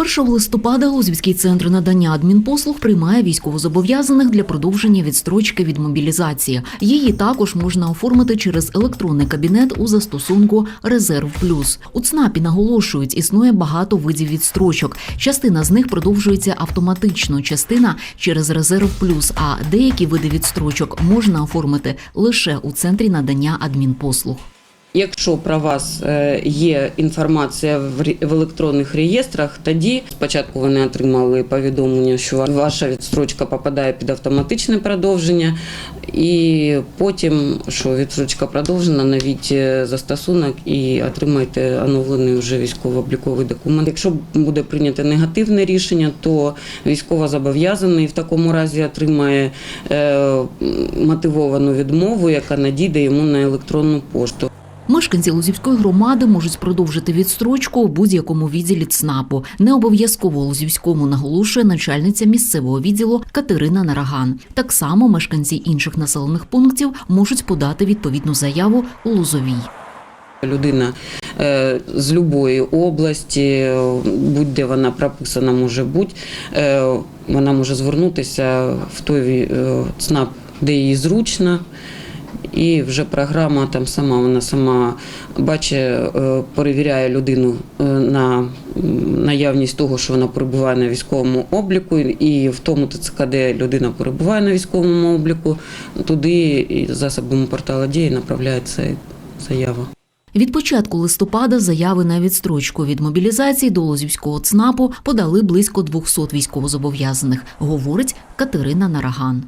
З 1 листопада Лозівський центр надання адмінпослуг приймає військовозобов'язаних для продовження відстрочки від мобілізації. Її також можна оформити через електронний кабінет у застосунку Резерв Плюс. У ЦНАПі наголошують, існує багато видів відстрочок. Частина з них продовжується автоматично, частина через Резерв Плюс. А деякі види відстрочок можна оформити лише у центрі надання адмінпослуг. Якщо про вас е, є інформація в електронних реєстрах, тоді спочатку вони отримали повідомлення, що ваша відстрочка попадає під автоматичне продовження, і потім, що відстрочка продовжена, навіть е, застосунок і отримайте оновлений вже військово-обліковий документ. Якщо буде прийнято негативне рішення, то військовозобов'язаний в такому разі отримає е, мотивовану відмову, яка надійде йому на електронну пошту. Мешканці Лузівської громади можуть продовжити відстрочку у будь-якому відділі ЦНАПу. Не обов'язково Лузівському наголошує начальниця місцевого відділу Катерина Нараган. Так само мешканці інших населених пунктів можуть подати відповідну заяву у Лузовій. Людина е, з любої області, будь-де вона прописана може бути, е, вона може звернутися в той е, ЦНАП, де їй зручно. І вже програма там сама, вона сама бачить, е, перевіряє людину е, на наявність того, що вона перебуває на військовому обліку, і в тому ТЦК, де людина перебуває на військовому обліку, туди засобами порталу дії направляється заява. Від початку листопада заяви на відстрочку від мобілізації до Лозівського ЦНАПу подали близько 200 військовозобов'язаних, говорить Катерина Нараган.